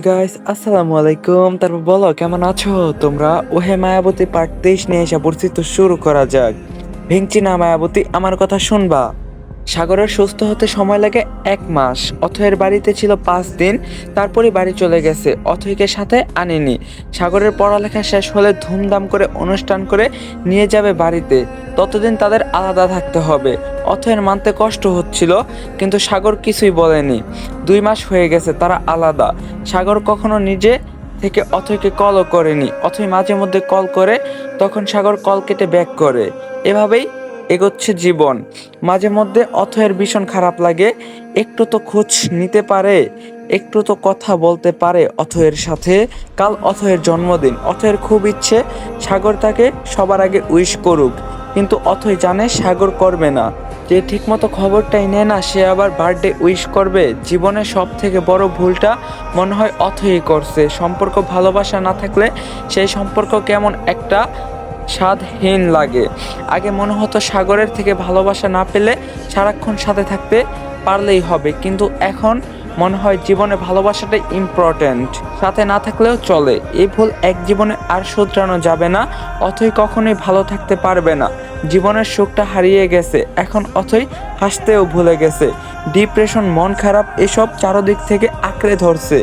Guys আসসালামু আলাইকুম তারপর বলো কেমন আছো তোমরা ওহে মায়াবতী পার্ট তেইশ নিয়ে এসে পড়ছি তো শুরু করা যাক ভেঙচি না মায়াবতী আমার কথা শুনবা সাগরের সুস্থ হতে সময় লাগে এক মাস। অথয়ের বাড়িতে ছিল পাঁচ দিন তারপরে বাড়ি চলে গেছে। অথয়কে সাথে আনেনি। সাগরের পড়ালেখা শেষ হলে ধুমধাম করে অনুষ্ঠান করে নিয়ে যাবে বাড়িতে। ততদিন তাদের আলাদা থাকতে হবে। অথয়ের মানতে কষ্ট হচ্ছিল, কিন্তু সাগর কিছুই বলেনি। দুই মাস হয়ে গেছে তারা আলাদা। সাগর কখনো নিজে থেকে অথয়কে কলও করেনি। অথয় মাঝে মধ্যে কল করে, তখন সাগর কল কেটে ব্যাক করে। এভাবেই এগোচ্ছে জীবন। মাঝে মধ্যে অথয়ের ভীষণ খারাপ লাগে, একটু তো খোঁজ নিতে পারে, একটু তো কথা বলতে পারে অথয়ের সাথে। কাল অথয়ের জন্মদিন, অথয়ের খুব ইচ্ছে, সাগর তাকে সবার আগে উইশ করুক। কিন্তু অথয় জানে সাগর করবে না। যে ঠিকমতো খবরটাই নেয় না, সে আবার বার্থডে উইশ করবে। জীবনের সব থেকে বড় ভুলটা মনে হয় অথয়ই করছে। সম্পর্ক ভালোবাসা না থাকলে সেই সম্পর্ক কেমন একটা স্বাদহীন লাগে। আগে মনে হতো সাগরের থেকে ভালোবাসা না পেলে সারাক্ষণ সাথে থাকতে পারলেই হবে, কিন্তু এখন মনে হয় জীবনে ভালোবাসাটাই ইম্পর্ট্যান্ট সাথে না থাকলেও চলে। এই ভুল এক জীবনে আর শুধরানো যাবে না, অথই কখনোই ভালো থাকতে পারবে না। জীবনের সুখটা হারিয়ে গেছে, এখন অথই হাসতেও ভুলে গেছে। ডিপ্রেশন, মন খারাপ, এসব চারদিক থেকে আঁকড়ে ধরছে।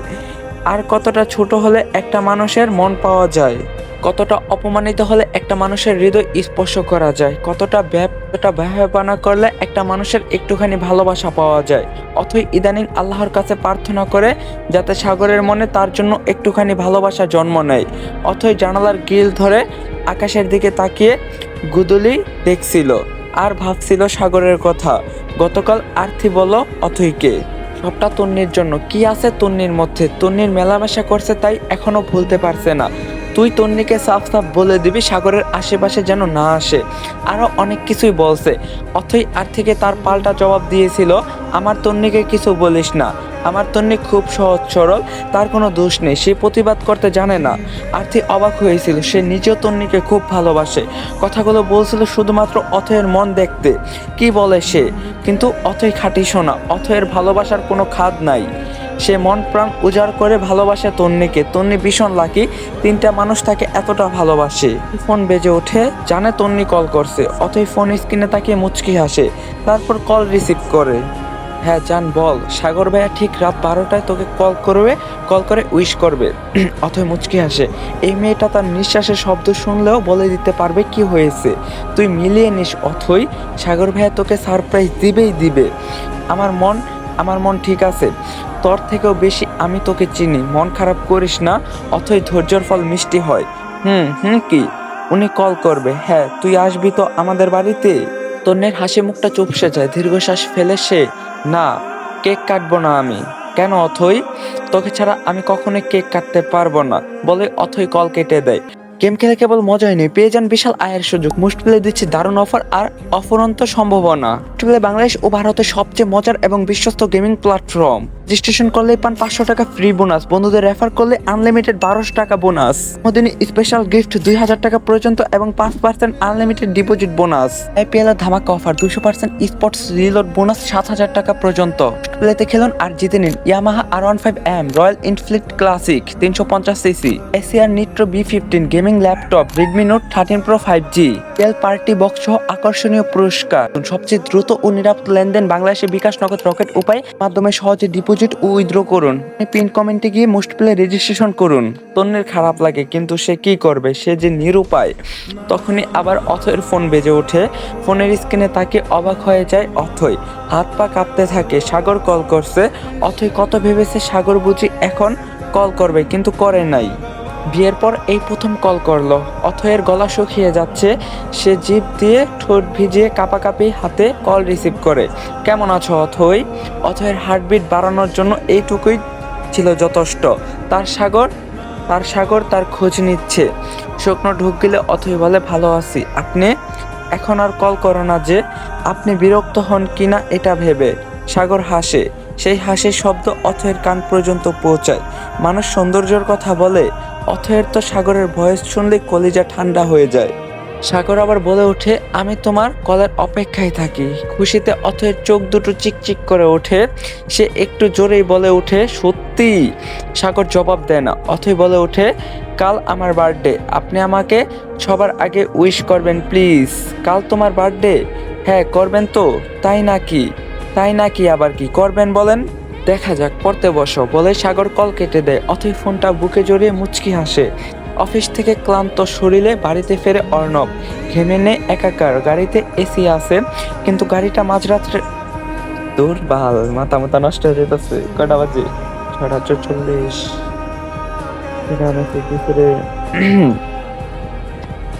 আর কতটা ছোট হলে একটা মানুষের মন পাওয়া যায়। কতটা অপমানিত হলে একটা মানুষের হৃদয় স্পর্শ করা যায়? কতটা ব্যাপটা ব্যবহার করলে একটা মানুষের একটুখানি ভালোবাসা পাওয়া যায়? অথই ইদানিং আল্লাহর কাছে প্রার্থনা করে যাতে সাগরের মনে তার জন্য একটুখানি ভালোবাসা জন্ম নেয়। অথই জানালার গিল ধরে আকাশের দিকে তাকিয়ে গুদলি দেখছিল আর ভাবছিল সাগরের কথা। গতকাল আর্থি বলো অথইকে সবটা তন্নির জন্য। কি আছে তন্নির মধ্যে? তন্নির মেলামেশা করছে তাই এখনও ভুলতে পারছে না। তুই তন্নিকে সাফ সাফ বলে দিবি, সাগরের আশেপাশে যেন না আসে। আরও অনেক কিছুই বলছে। অথই আর থেকে তার পাল্টা জবাব দিয়েছিল, আমার তন্নিকে কিছু বলিস না। আমার তন্নি খুব সহজ সরল, তার কোনো দোষ নেই, সে প্রতিবাদ করতে জানে না। আর্থি অবাক হয়েছিল, সে নিজেও তন্নিকে খুব ভালোবাসে। কথাগুলো বলছিল শুধুমাত্র অথয়ের মন দেখতে। কি বলে সে? কিন্তু অথই খাঁটি শোনা অথয়ের ভালোবাসার কোনো খাদ নাই। সে মন প্রাণ উজাড় করে ভালোবাসে তন্নিকে। তন্নি ভীষণ লাকি তিনটা মানুষ তাকে এতটা ভালোবাসে। ফোন বেজে ওঠে, জানে তন্নি কল করছে, অথই ফোন স্ক্রিনে তাকে মুচকি হাসে, তারপর কল রিসিভ করে। হ্যাঁ জান, বল, সাগর ভাইয়া ঠিক রাত বারোটায় তোকে কল করবে কল করে উইশ করবে। অথয় মুচকি হাসে। এই মেয়েটা তার নিঃশ্বাসের শব্দ শুনলেও বলে দিতে পারবে কি হয়েছে। তুই মিলিয়ে নিস, অথই সাগর ভাইয়া তোকে সারপ্রাইজ দিবেই দিবে। আমার মন আমার মন ঠিক আছে। তোর থেকেও বেশি আমি তোকে চিনি। মন খারাপ করিস না, অথই ধৈর্যর ফল মিষ্টি হয়। হুম হুম কি? উনি কল করবে। হ্যাঁ তুই আসবি তো আমাদের বাড়িতে? তন্নের হাসি মুখটা চুপসে যায়। দীর্ঘশ্বাস ফেলে সে, না, কেক কাটবো না আমি। কেন অথই? তোকে ছাড়া আমি কখনোই কেক কাটতে পারব না। বলে অথই কল কেটে দেয়। গেম খেলে কেবল মজাই নেই। পেয়ে যান বিশাল আয়ের সুযোগ। প্লে দিচ্ছে দারুণ অফার আর অফরন্ত সম্ভাবনা। প্লে বাংলাদেশ ও ভারতের সবচেয়ে মজার এবং বিশ্বস্ত গেমিং প্ল্যাটফর্ম রেজিস্ট্রেশন করলে পান পাঁচশো টাকা ফ্রি বোনাস বন্ধুদের রেফার করলে আনলিমিটেড বারোশো টাকা বোনাস দিনে স্পেশাল গিফট দুই হাজার টাকা পর্যন্ত এবং পাঁচ percent unlimited deposit bonus IPL এর ধামাকা অফার দুশো পার্সেন্ট স্পোর্টস রিলোড বোনাস সাত হাজার টাকা পর্যন্ত। প্লেতে খেলুন আর জিতে নিন Yamaha R one five M Royal Enfield classic তিনশো পঞ্চাশ CC Acer Nitro B fifteen gaming laptop Redmi Note thirteen Pro five G L party box সহ আকর্ষণীয় পুরস্কার। সবচেয়ে দ্রুত ও নিরাপদ লেনদেন বাংলাদেশে বিকাশ নগদ রকেট উপায় মাধ্যমে সহজে ডিপোজিট ও উইথড্র করুন। পিন কমেন্টে গিয়ে মোস্ট প্লে রেজিস্ট্রেশন করুন। তন্নের খারাপ লাগে, কিন্তু সে কি করবে? সে যে নিরুপায়। তখনই আবার অথয়ের ফোন বেজে ওঠে। ফোনের স্ক্রিনে তাকে অবাক হয়ে যায় অথয়। হাত পা কাঁপতে থাকে, সাগর কল করছে। অথয় কত ভেবেছে সাগর বুঝি এখন কল করবে, কিন্তু করে নাই। বিয়ের পর এই প্রথম কল করল। অথয়ের গলা শুকিয়ে যাচ্ছে। সে জিভ দিয়ে ঠোঁট ভিজিয়ে কাপাকাপি হাতে কল রিসিভ করে। কেমন আছো অথই? অথয়ের হার্টবিট বাড়ানোর জন্য এইটুকুই ছিল যথেষ্ট। তার সাগর তার সাগর তার খোঁজ নিচ্ছে। শুকনো ঢুক গেলে অথই বলে, ভালো আছি। আপনি? এখন আর কল করো না যে, আপনি বিরক্ত হন কিনা এটা ভেবে। সাগর হাসে। সেই হাসির শব্দ অথয়ের কান পর্যন্ত পৌঁছায়। মানুষ সৌন্দর্যের কথা বলে। অথয়ের তো সাগরের ভয়েস শুনলে কলিজা ঠান্ডা হয়ে যায়। সাগর আবার বলে ওঠে, আমি তোমার কলের অপেক্ষায় থাকি। খুশিতে অথয়ের চোখ দুটো চিকচিক করে ওঠে। সে একটু জোরেই বলে ওঠে, সত্যি? সাগর জবাব দেয় না। অথই বলে ওঠে, কাল আমার বার্থডে, আপনি আমাকে সবার আগে উইশ করবেন, প্লিজ। কাল তোমার বার্থডে? হ্যাঁ করবেন তো। তাই নাকি? তাই নাকি আবার কি? করবেন বলেন? দেখা যাক, পড়তে বসো। বলে সাগর কল কেটে দেয়। অথই ফোনটা বুকে জড়িয়ে মুচকি হাসে। অফিস থেকে ক্লান্ত শরীরে বাড়িতে ফেরে অর্ণব। ঘেমে নে একাকার। গাড়িতে এসি আছে, কিন্তু গাড়িটা মাঝরাত্রে দূর বাল মাথা মাথা নষ্ট হয়ে যেতেছে। কটা বাজে? ছটা চল্লিশ।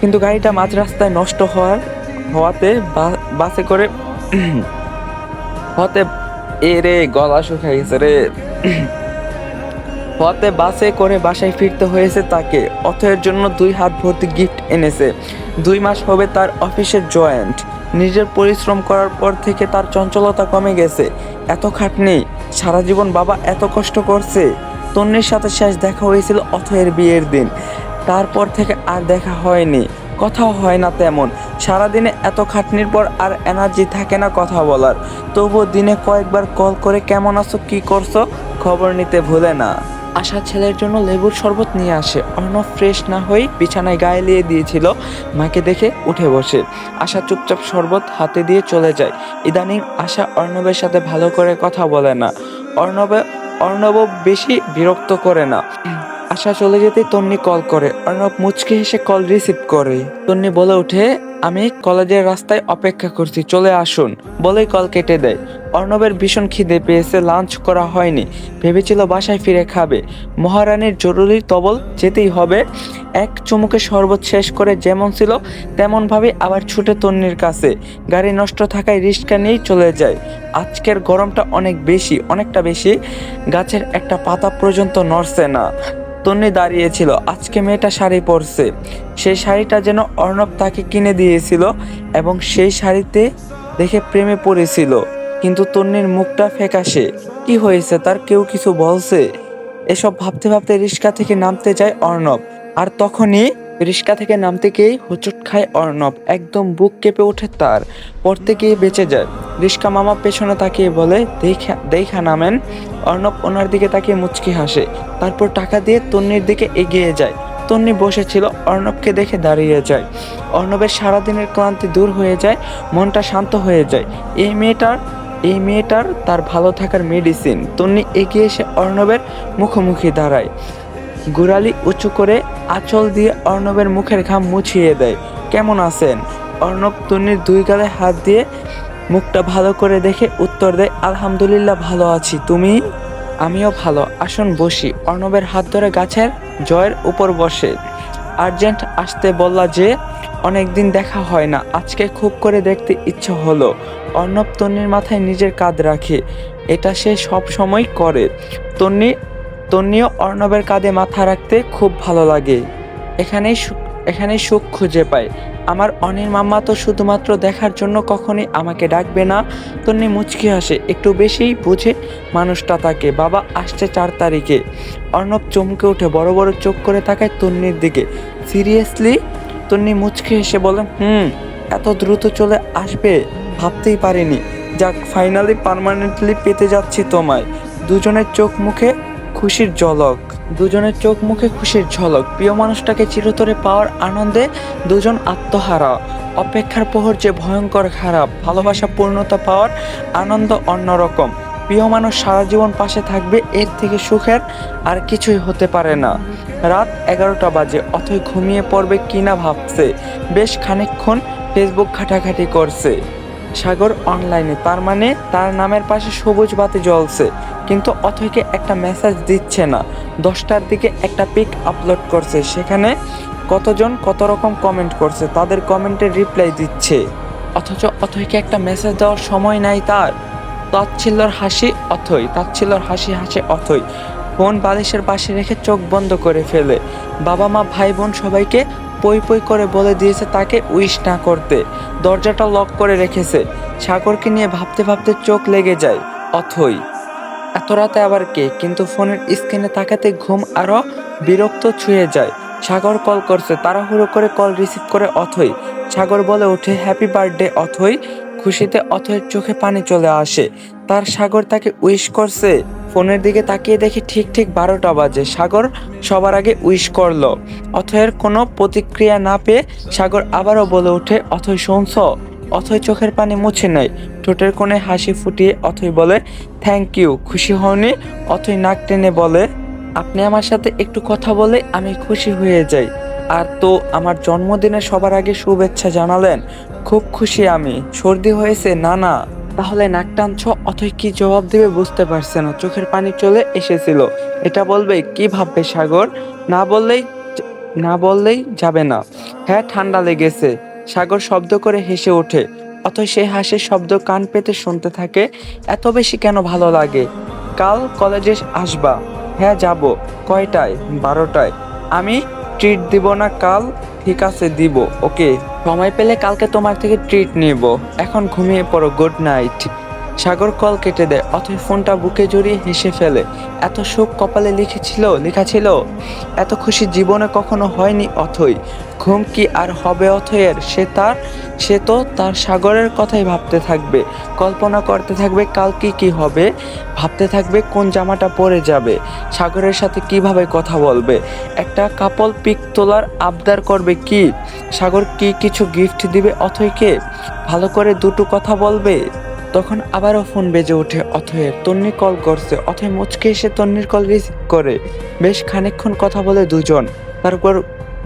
কিন্তু গাড়িটা মাঝ রাস্তায় নষ্ট হওয়ার হওয়াতে বাসে করে হতে এ রে গলা শুকিয়ে গেছে রে। পথে বাসে করে বাসায় ফিরতে হয়েছে তাকে, অথয়ের জন্য দুই হাত ভর্তি গিফট এনেছে। দুই মাস হবে তার অফিসের জয়েন্ট। নিজের পরিশ্রম করার পর থেকে তার চঞ্চলতা কমে গেছে। এত খাটনি, সারা জীবন বাবা এত কষ্ট করছে। তন্নির সাথে শেষ দেখা হয়েছিল অথয়ের বিয়ের দিন। তারপর থেকে আর দেখা হয়নি। কথাও হয় না তেমন। সারাদিনে এত খাটনির পর আর এনার্জি থাকে না কথা বলার। তবুও দিনে কয়েকবার কল করে কেমন আছো, কি করছ, খবর নিতে ভুলে না। আশা ছেলের জন্য লেবুর শরবত নিয়ে আসে। অর্ণব ফ্রেশ না হয়ে বিছানায় গায়ে লিয়ে দিয়েছিল। মাকে দেখে উঠে বসে। আশা চুপচাপ শরবত হাতে দিয়ে চলে যায়। ইদানিং আশা অর্ণবের সাথে ভালো করে কথা বলে না। অর্ণবে অর্ণব বেশি বিরক্ত করে না। আশা চলে যেতেই তন্নি কল করে। অর্ণব মুচকে হেসে কল রিসিভ করে। তন্নি বলে ওঠে, আমি কলেজের রাস্তায় অপেক্ষা করছি, চলে আসুন। বলেই কল কেটে দেয়। অর্ণবের ভীষণ খিদে পেয়েছে লাঞ্চ করা হয়নি। ভেবেছিল বাসায় ফিরে খাবে। মহারানীর জরুরি তবল যেতেই হবে। এক চুমুকে শরবত শেষ করে যেমন ছিল, তেমনভাবে আবার ছুটে তন্নির কাছে। গাড়ি নষ্ট থাকায় রিস্কা নিয়েই চলে যায়। আজকের গরমটা অনেক বেশি, অনেকটা বেশি। গাছের একটা পাতা পর্যন্ত নড়ছে না। তন্নি দাঁড়িয়েছিল। আজকে মেয়েটা শাড়ি পরছে। সেই শাড়িটা যেন অর্ণব তাকে কিনে দিয়েছিল এবং সেই শাড়িতে দেখে প্রেমে পড়েছিল। কিন্তু তন্নির মুখটা ফ্যাকাশে। কি হয়েছে, তার কেউ কিছু বলছে? এসব ভাবতে ভাবতে রিক্সা থেকে নামতে যায় অর্ণব। আর তখনই রিক্সা থেকে নামতে গিয়েই হোঁচট খায় অর্ণব। একদম বুক কেঁপে ওঠে তার। পড়তে গিয়ে বেঁচে যায়। রিক্সা মামা পেছনে তাকিয়ে বলে, দেখা দেখা নামেন। অর্ণব ওনার দিকে তাকিয়ে মুচকি হাসে। তারপর টাকা দিয়ে তন্নির দিকে এগিয়ে যায়। তন্নি বসেছিল, অর্ণবকে দেখে দাঁড়িয়ে যায়। অর্ণবের সারাদিনের ক্লান্তি দূর হয়ে যায়, মনটা শান্ত হয়ে যায়। এই মেয়েটার এই মেয়েটার তার ভালো থাকার মেডিসিন তন্নি এগিয়ে এসে অর্ণবের মুখোমুখি দাঁড়ায়। গুড়ালি উঁচু করে আঁচল দিয়ে অর্ণবের মুখের ঘাম মুছিয়ে দেয়। কেমন আছেন? অর্ণব তন্নির দুই গালে হাত দিয়ে মুখটা ভালো করে দেখে উত্তর দেয়, আলহামদুলিল্লাহ ভালো আছি। তুমি? আমিও ভালো। আসুন বসি। অর্ণবের হাত ধরে গাছের জয়ের উপর বসে। আর্জেন্ট আসতে বললা যে, অনেকদিন দেখা হয় না। আজকে খুব করে দেখতে ইচ্ছে হলো। অর্ণব তন্নির মাথায় নিজের কাঁধ রাখে। এটা সে সব সময় করে। তন্নি তন্নিও অর্ণবের কাঁধে মাথা রাখতে খুব ভালো লাগে। এখানেই এখানেই সুখ খুঁজে পায়। আমার অনির মাম্মা তো শুধুমাত্র দেখার জন্য কখনই আমাকে ডাকবে না। তন্নি মুচকি হাসে, একটু বেশিই বুঝে মানুষটা তাকে। বাবা আসছে চার তারিখে। অর্ণব চমকে উঠে বড় বড় চোখ করে তাকায় তন্নির দিকে। সিরিয়াসলি? তন্নি মুচকি হেসে বলে, হুম, এত দ্রুত চলে আসবে? ভাবতেই পারিনি। যাক, ফাইনালি পার্মানেন্টলি পেতে যাচ্ছি তোমায়। দুজনের চোখ মুখে খুশির ঝলক, দুজনের চোখ মুখে খুশির ঝলক, প্রিয় মানুষটাকে চিরতরে পাওয়ার আনন্দে দুজন আত্মহারা, অপেক্ষার প্রহর যে ভয়ঙ্কর খারাপ, ভালোবাসা পূর্ণতা পাওয়ার আনন্দ অন্যরকম। প্রিয় মানুষ সারা জীবন পাশে থাকবে, এর থেকে সুখের আর কিছুই হতে পারে না। রাত এগারোটা বাজে, অথই ঘুমিয়ে পড়বে কিনা ভাবছে, বেশ খানিকক্ষণ ফেসবুক ঘাটাঘাটি করছে। সাগর অনলাইনে। তার মানে তার নামের পাশে সবুজ বাতি জ্বলছে, কিন্তু অথৈকে একটা মেসেজ দিচ্ছে না। দশটার দিকে একটা পিক আপলোড করছে, সেখানে কতজন কত রকম কমেন্ট করছে, তাদের কমেন্টের রিপ্লাই দিচ্ছে। অথচ অথৈকে একটা মেসেজ দেওয়ার সময় নাই তার। তাচ্ছিল্যর হাসি অথই, তাচ্ছিল্যর হাসি হাসে অথই। ফোন বালিশের পাশে রেখে চোখ বন্ধ করে ফেলে। বাবা মা ভাই বোন সবাইকে পই পই করে বলে দিয়েছে তাকে উইশ না করতে। দরজাটা লক করে রেখেছে। সাগরকে নিয়ে ভাবতে ভাবতে চোখ লেগে যায় অথই। এত রাতে আবার কে? কিন্তু ফোনের স্ক্রিনে তাকাতে ঘুম আরও বিরক্ত ছুঁয়ে যায়। সাগর কল করছে, তাড়াহুড়ো করে কল রিসিভ করে অথই। সাগর বলে ওঠে, হ্যাপি বার্থডে, অথই। খুশিতে অথয়ের চোখে পানি চলে আসে। তার সাগর তাকে উইশ করছে। ফোনের দিকে তাকিয়ে দেখি ঠিক ঠিক বারোটা বাজে। সাগর সবার আগে উইশ করল। অথয়ের কোনো প্রতিক্রিয়া না পেয়ে সাগর আবারও বলে ওঠে অথই শুনছ? অথয় চোখের পানি মুছে নেয় ঠোঁটের কোণে হাসি ফুটিয়ে অথই বলে থ্যাংক ইউ খুশি হওনি? অথই নাক টেনে বলে, আপনি আমার সাথে একটু কথা বলে আমি খুশি হয়ে যাই। আর তো আমার জন্মদিনে সবার আগে শুভেচ্ছা জানালেন। খুব খুশি আমি। সর্দি হয়েছে না না তাহলে নাক টানছ, অথই কি জবাব দেবে বুঝতে পারছে না। চোখের পানি চলে এসেছিল। এটা বলবে, কি ভাববে সাগর? না বললেই না বললেই যাবে না। হ্যাঁ ঠান্ডা লেগেছে। সাগর শব্দ করে হেসে ওঠে। অথই সেই হাসির শব্দ কান পেতে শুনতে থাকে, এত বেশি কেন ভালো লাগে? কাল কলেজে আসবা। হ্যাঁ যাব। কয়টায়? বারোটায়। আমি ট্রিট দিব না, কাল ঠিক আছে দিব ওকে সময় পেলে কালকে তোমার থেকে ট্রিট নিব। এখন ঘুমিয়ে পড়ো গুড নাইট সাগর কল কেটে দেয়, অথই ফোনটা বুকে জড়িয়ে হেসে ফেলে। এত সুখ কপালে লিখেছিল লেখা ছিল এত খুশি জীবনে কখনো হয়নি অথই। ঘুম কি আর হবে অথয়ের সে তার, সে তো তার সাগরের কথাই ভাবতে থাকবে। কল্পনা করতে থাকবে কাল কি কি হবে। ভাবতে থাকবে কোন জামাটা পরে যাবে। সাগরের সাথে কীভাবে কথা বলবে? একটা কাপল পিক তোলার আবদার করবে কি? সাগর কি কিছু গিফট দিবে অথইকে ভালো করে দুটো কথা বলবে? তখন আবারও ফোন বেজে ওঠে অথয়ের তন্নি কল করছে, অথয় মুচকে এসে তন্নির কল রিসিভ করে। বেশ খানিকক্ষণ কথা বলে দুজন। তারপর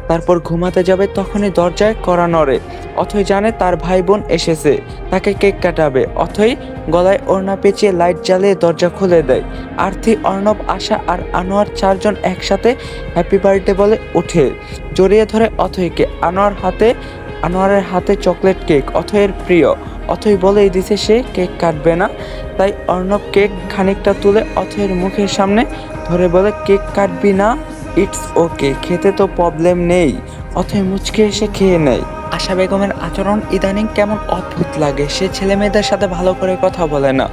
তারপর ঘুমাতে যাবে তখনই দরজায় করা নড়ে। অথই জানে তার ভাই বোন এসেছে, তাকে কেক কাটাবে। অথই গলায় ওড়না পেঁচিয়ে লাইট জ্বালিয়ে দরজা খুলে দেয়। আর্থি অর্ণব, আশা আর আনোয়ার চারজন একসাথে হ্যাপি বার্থডে বলে ওঠে। জড়িয়ে ধরে অথইকে আনোয়ার হাতে, আনোয়ারের হাতে চকলেট কেক, অথয়ের প্রিয়। অথই বলেই দিছে সে কেক কাটবে না। তাই অর্ণব কেক খানিকটা তুলে অথয়ের মুখের সামনে ধরে বলে, কেক কাটবি না, ইটস ওকে, খেতে তো প্রবলেম নেই। অথয় মুচকে এসে খেয়ে নেয়। আশা বেগমের আচরণ ইদানিং কেমন অদ্ভুত লাগে। সে ছেলেমেয়েদের সাথে ভালো করে কথা বলে না।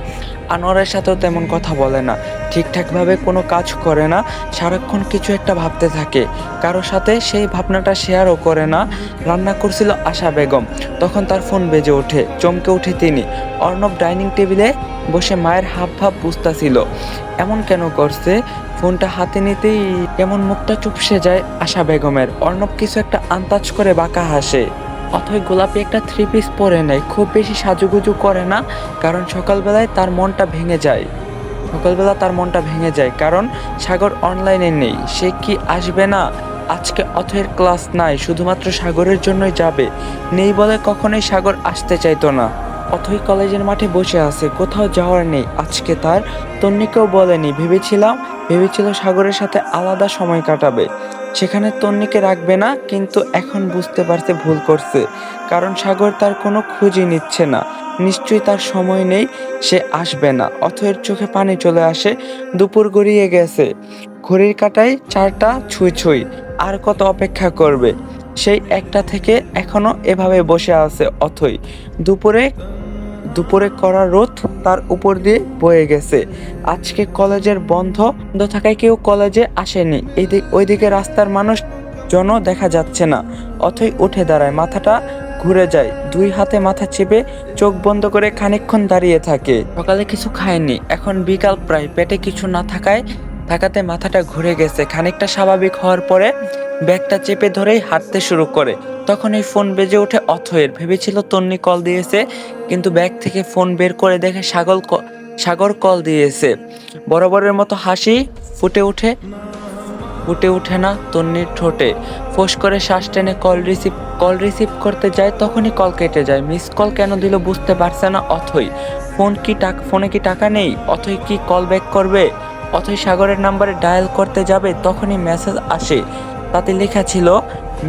আনোয়ারের সাথেও তেমন কথা বলে না। ঠিকঠাকভাবে কোনো কাজ করে না, সারাক্ষণ কিছু একটা ভাবতে থাকে। কারোর সাথে সেই ভাবনাটা শেয়ারও করে না। রান্না করছিল আশা বেগম। তখন তার ফোন বেজে ওঠে, চমকে ওঠে তিনি। অর্ণব ডাইনিং টেবিলে বসে মায়ের হাব ভাব বুঝতাছিল। এমন কেন করছে? ফোনটা হাতে নিতেই কেমন মুখটা চুপসে যায় আশা বেগমের। অর্ণব কিছু একটা আন্তাজ করে বাঁকা হাসে। অথই গোলাপি একটা থ্রি পিস পরে নেয়। খুব বেশি সাজুগুজু করে না, কারণ সকালবেলায় তার মনটা ভেঙে যায়। সকালবেলা তার মনটা ভেঙে যায়, কারণ সাগর অনলাইনে নেই। সে কি আসবে না? আজকে অথয়ের ক্লাস নাই, শুধুমাত্র সাগরের জন্যই যাবে। নেই বলে কখনোই সাগর আসতে চাইতো না। অথই কলেজের মাঠে বসে আছে, কোথাও যাওয়ার নেই। আজকে তার তন্নিকেও বলেনি, ভেবেছিলাম, ভেবেছিল সাগরের সাথে আলাদা সময় কাটাবে। সেখানে তন্নিকে রাখবে না, কিন্তু এখন বুঝতে পারছে ভুল করছে। কারণ সাগর তার কোনো খুঁজই নিচ্ছে না। নিশ্চয়ই তার সময় নেই, সে আসবে না। অথয়ের চোখে পানি চলে আসে, দুপুর গড়িয়ে গেছে। ঘড়ির কাটায় চারটা ছুঁই ছুঁই আর কত অপেক্ষা করবে? সেই একটা থেকে এখনও এভাবে বসে আছে অথই। দুপুরে দুপুরে করা রোদ তার উপর দিয়ে বয়ে গেছে। আজকে কলেজের বন্ধ বন্ধ থাকায় কেউ কলেজে আসেনি। এদিক ওইদিকে রাস্তার মানুষ জন দেখা যাচ্ছে না। অথই উঠে দাঁড়ায়, মাথাটা ঘুরে যায়। দুই হাতে মাথা চেপে চোখ বন্ধ করে খানিকক্ষণ দাঁড়িয়ে থাকে। সকালে কিছু খায়নি। এখন বিকাল প্রায়। পেটে কিছু না থাকায়, থাকাতে মাথাটা ঘুরে গেছে। খানিকটা স্বাভাবিক হওয়ার পরে ব্যাগটা চেপে ধরেই হাঁটতে শুরু করে। তখন এই ফোন বেজে ওঠে অথয়ের। ভেবেছিল তন্নি কল দিয়েছে, কিন্তু ব্যাগ থেকে ফোন বের করে দেখে সাগর ক- সাগর কল দিয়েছে। বরাবরের মতো হাসি ফুটে ওঠে ফুটে ওঠে না তন্নির ঠোঁটে। ফোঁস করে শ্বাস টেনে কল রিসিভ কল রিসিভ করতে যায়, তখনই কল কেটে যায়। মিস কল কেন দিল বুঝতে পারছে না অথই। ফোন কি টাকা ফোনে কি টাকা নেই? অথই কি কল ব্যাক করবে? অথই সাগরের নাম্বারে ডায়াল করতে যাবে, তখনই মেসেজ আসে। তাতে লেখা ছিল,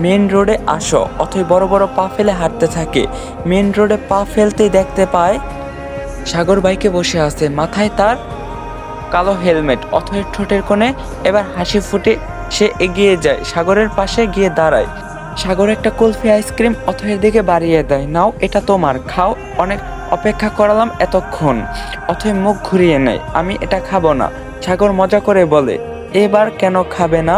মেন রোডে আসো, অথই বড় বড় পা ফেলে হাঁটতে থাকে। মেন রোডে পা ফেলতেই দেখতে পায়, সাগর বাইকে বসে আছে। মাথায় তার কালো হেলমেট অথয়ের ঠোঁটের কোণে এবার হাসি ফুটে সে এগিয়ে যায়, সাগরের পাশে গিয়ে দাঁড়ায়। সাগর একটা কুলফি আইসক্রিম অথয়ের দিকে বাড়িয়ে দেয়, নাও, এটা তোমার, খাও, অনেক অপেক্ষা করালাম এতক্ষণ। অথয় মুখ ঘুরিয়ে নেয়, আমি এটা খাব না। সাগর মজা করে বলে, এবার কেন খাবে না?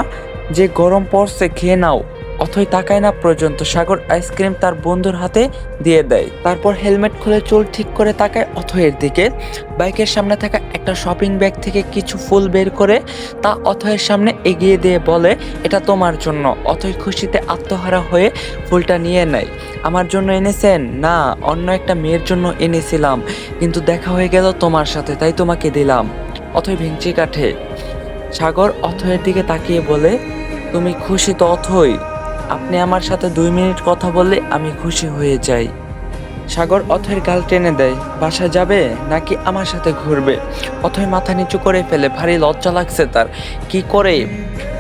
যে গরম পড়ছে, খেয়ে নাও। অথই তাকায় না পর্যন্ত সাগর আইসক্রিম তার বন্ধুর হাতে দিয়ে দেয়। তারপর হেলমেট খুলে চুল ঠিক করে তাকায় অথয়ের দিকে। বাইকের সামনে থাকা একটা শপিং ব্যাগ থেকে কিছু ফুল বের করে তা অথয়ের সামনে এগিয়ে দিয়ে বলে, এটা তোমার জন্য। অথয় খুশিতে আত্মহারা হয়ে ফুলটা নিয়ে নেয়। আমার জন্য এনেছেন? না, অন্য একটা মেয়ের জন্য এনেছিলাম, কিন্তু দেখা হয়ে গেল তোমার সাথে, তাই তোমাকে দিলাম। অথয় ভেঙচি কাঠে। সাগর অথয়ের দিকে তাকিয়ে বলে, তুমি খুশি তো অথই। আপনি আমার সাথে দুই মিনিট কথা বললে আমি খুশি হয়ে যাই। সাগর অথয়ের গাল টেনে দেয় বাসা যাবে নাকি আমার সাথে ঘুরবে? অথয় মাথা নিচু করে ফেলে, ভারী লজ্জা লাগছে তার। কি করে?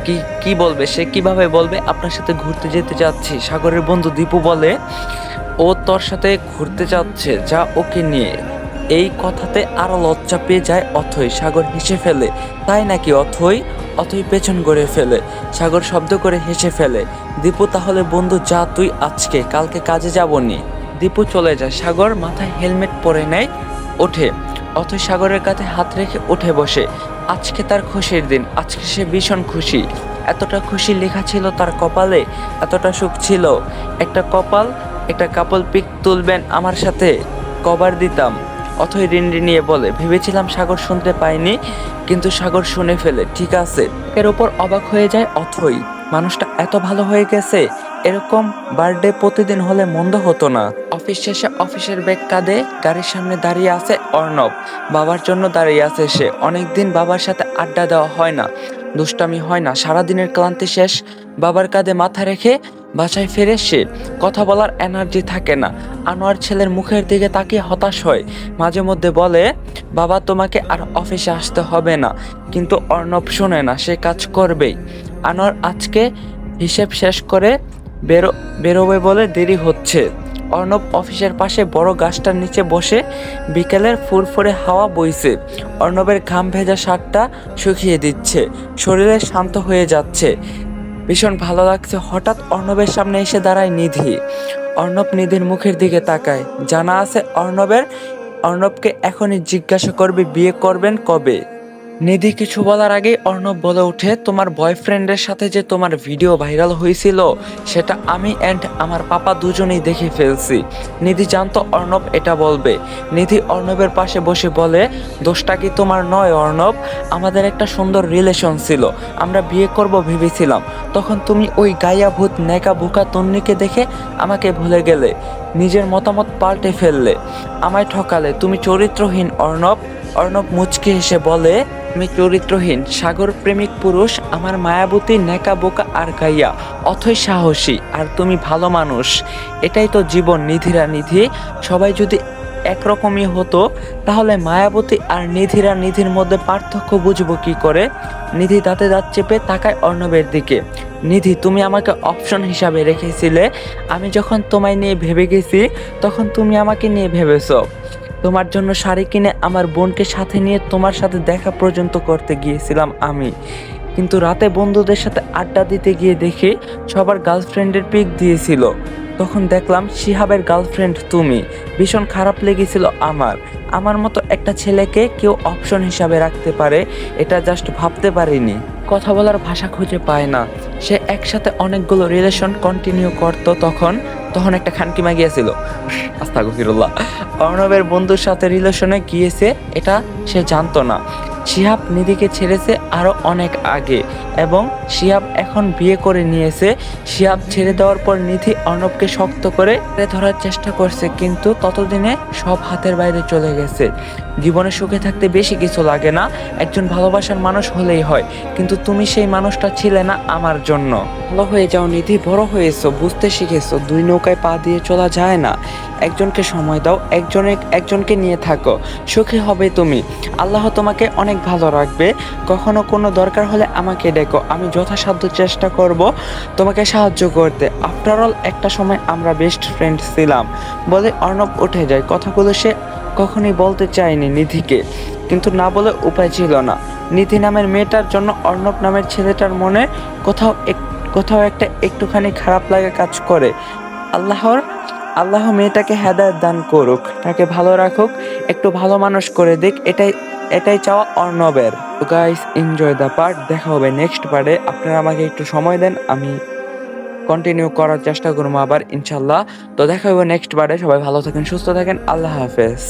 কি কি বলবে? সে কীভাবে বলবে? আপনার সাথে ঘুরতে যেতে যাচ্ছি। সাগরের বন্ধু দীপু বলে, ও তোর সাথে ঘুরতে যাচ্ছে। যা ওকে নিয়ে। এই কথাতে আরও লজ্জা পেয়ে যায় অথই সাগর হেসে ফেলে। তাই নাকি অথই? অথই পেছন করে ফেলে। সাগর শব্দ করে হেসে ফেলে। দীপু, তাহলে বন্ধু, যা তুই আজকে, কালকে কাজে যাবনি। দীপু চলে যায়। সাগর মাথায় হেলমেট পরে নেয়, ওঠে। অথই সাগরের কাছে হাত রেখে উঠে বসে। আজকে তার খুশির দিন, আজকে সে ভীষণ খুশি। এতটা খুশি লেখা ছিল তার কপালে, এতটা সুখ ছিল। একটা কপাল, একটা কাপল পিক তুলবেন আমার সাথে, কভার দিতাম। অথই রিনরি নিয়ে বলে, ভেবেছিলাম সাগর শুনতে পায়নি কিন্তু সাগর শুনে ফেলে, ঠিক আছে। এর ওপর অবাক হয়ে যায় অথই, মানুষটা এত ভালো হয়ে গেছে, এরকম বার্থডে প্রতিদিন হলে মন্দ হতো না। অফিস শেষে অফিসের ব্যাগ কাঁধে গাড়ির সামনে দাঁড়িয়ে আছে অর্ণব। বাবার জন্য দাঁড়িয়ে আছে সে। অনেকদিন বাবার সাথে আড্ডা দেওয়া হয় না, দুষ্টামি হয় না। সারাদিনের ক্লান্তি শেষ। বাবার কাঁধে মাথা রেখে বাসায় ফেরে সে কথা বলার এনার্জি থাকে না। আনোয়ার ছেলের মুখের দিকে তাকিয়ে হতাশ হয়। মাঝে মধ্যে বলে, বাবা, তোমাকে আর অফিসে আসতে হবে না। কিন্তু অর্ণব শোনে না, সে কাজ করবেই। আনোয়ার আজকে হিসেব শেষ করে বেরো, বেরোবে বলে দেরি হচ্ছে। অর্ণব অফিসের পাশে বড় গাছটার নিচে বসে বিকেলের ফুরফুরে হাওয়া বইছে। অর্ণবের ঘাম ভেজা শার্টটা শুকিয়ে দিচ্ছে। শরীরে শান্ত হয়ে যাচ্ছে। ভীষণ ভালো লাগছে। হঠাৎ অর্ণবের সামনে এসে দাঁড়ায় নিধি। অর্ণব নিধির মুখের দিকে তাকায়। জানা আছে অর্ণবের অর্ণবকে এখনই জিজ্ঞাসা করবে, বিয়ে করবেন কবে? নিধি কিছু বলার আগেই অর্ণব বলে ওঠে, তোমার বয়ফ্রেন্ডের সাথে যে তোমার ভিডিও ভাইরাল হয়েছিল, সেটা আমি অ্যান্ড আমার পাপা দুজনেই দেখে ফেলছি। নিধি জানতো অর্ণব এটা বলবে। নিধি অর্ণবের পাশে বসে বলে, দোষটা কি তোমার নয় অর্ণব? আমাদের একটা সুন্দর রিলেশন ছিল। আমরা বিয়ে করব ভেবেছিলাম। তখন তুমি ওই গাইয়া ভূত নেকা বুকা তন্নিকে দেখে আমাকে ভুলে গেলে। নিজের মতামত পাল্টে ফেললে। আমায় ঠকালে। তুমি চরিত্রহীন অর্ণব। অর্ণব মুচকি হেসে বলে আমি চরিত্রহীন সাগর প্রেমিক পুরুষ, আমার মায়াবতী নেকা বোকা আর গাইয়া। অথই সাহসী, আর তুমি ভালো মানুষ। এটাই তো জীবন, নিধিরা নিধি। সবাই যদি একরকমই হতো, তাহলে মায়াবতী আর নিধিরা নিধির মধ্যে পার্থক্য বুঝব কি করে? নিধি দাঁতে দাঁত চেপে তাকায় অর্ণবের দিকে। নিধি, তুমি আমাকে অপশন হিসাবে রেখেছিলে। আমি যখন তোমায় নিয়ে ভেবে গেছি, তখন তুমি আমাকে নিয়ে ভেবেছো। তোমার জন্য শাড়ি কিনে আমার বোনকে সাথে নিয়ে তোমার সাথে দেখা পর্যন্ত করতে গিয়েছিলাম আমি। কিন্তু রাতে বন্ধুদের সাথে আড্ডা দিতে গিয়ে দেখি সবার গার্লফ্রেন্ডের পিক দিয়েছিল। তখন দেখলাম শিহাবের গার্লফ্রেন্ড তুমি। ভীষণ খারাপ লেগেছিল আমার। আমার মতো একটা ছেলেকে কেউ অপশন হিসাবে রাখতে পারে, এটা জাস্ট ভাবতে পারিনি। কথা বলার ভাষা খুঁজে পায় না। সে একসাথে অনেকগুলো রিলেশন কন্টিনিউ করতো তখন তখন একটা খানকি গিয়েছিল। আস্তাগফিরুল্লাহ। অর্ণবের বন্ধুর সাথে রিলেশনে গিয়েছে, এটা সে জানতো না। শিহাব নিধিকে ছেড়েছে আরও অনেক আগে এবং শিহাব এখন বিয়ে করে নিয়েছে। শিহাব ছেড়ে দেওয়ার পর নিধি অর্ণবকে শক্ত করে ধরার চেষ্টা করছে, কিন্তু ততদিনে সব হাতের বাইরে চলে গেছে। জীবনে সুখে থাকতে বেশি কিছু লাগে না, একজন ভালোবাসার মানুষ হলেই হয়, কিন্তু তুমি সেই মানুষটা ছিলে না আমার জন্য। ভালো হয়ে যাও নিধি, বড় হয়েছো, বুঝতে শিখেছো, দুই নৌকায় পা দিয়ে চলা যায় না। একজনকে সময় দাও, একজনে, একজনকে নিয়ে থাকো। সুখী হবে তুমি। আল্লাহ তোমাকে অনেক ভালো রাখবে। কখনো কোনো দরকার হলে আমাকে ডেকো। আমি যথাসাধ্য চেষ্টা করব তোমাকে সাহায্য করতে। আফটার অল একটা সময় আমরা বেস্ট ফ্রেন্ড ছিলাম বলে অর্ণব উঠে যায়। কথাগুলো সে কখনই বলতে চায়নি নিধিকে। কিন্তু না বলে উপায় ছিল না। নিধি নামের মেয়েটার জন্য অর্ণব নামের ছেলেটার মনে কোথাও এক- কোথাও একটা একটুখানি খারাপ লাগা কাজ করে। আল্লাহর আল্লাহ মেয়েটাকে হেদায়ত দান করুক, তাকে ভালো রাখুক, একটু ভালো মানুষ করে দিক, এটাই এটাই চাওয়া অর্ণবের গাইস এনজয় দ্য পার্ট দেখা হবে নেক্সট পার্টে আপনারা আমাকে একটু সময় দেন, আমি কন্টিনিউ করার চেষ্টা করব আবার ইনশাল্লাহ তো দেখা হবে নেক্সট বারে সবাই ভালো থাকেন, সুস্থ থাকেন, আল্লাহ হাফেজ।